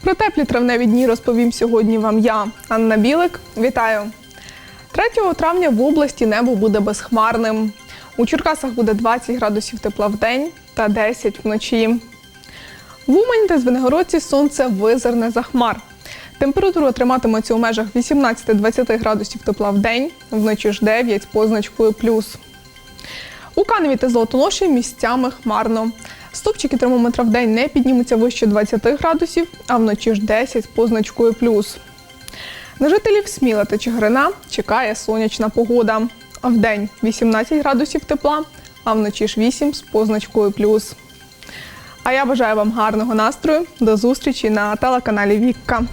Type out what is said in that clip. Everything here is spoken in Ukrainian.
Про теплі травневі дні розповім сьогодні вам я, Анна Білик. Вітаю! 3 травня в області небо буде безхмарним. У Черкасах буде 20 градусів тепла в день та 10 вночі. В Умані та Звенигородці сонце визирне за хмар. Температура триматиметься у межах 18-20 градусів тепла в день, вночі ж 9 позначкою плюс. У Каневі та Золотоноші місцями хмарно. Стопчики термометра в день не піднімуться вище 20 градусів, а вночі ж 10 з позначкою плюс. На жителів Сміла та Чигирина чекає сонячна погода. В день 18 градусів тепла, а вночі ж 8 з позначкою плюс. А я бажаю вам гарного настрою. До зустрічі на телеканалі Вікка.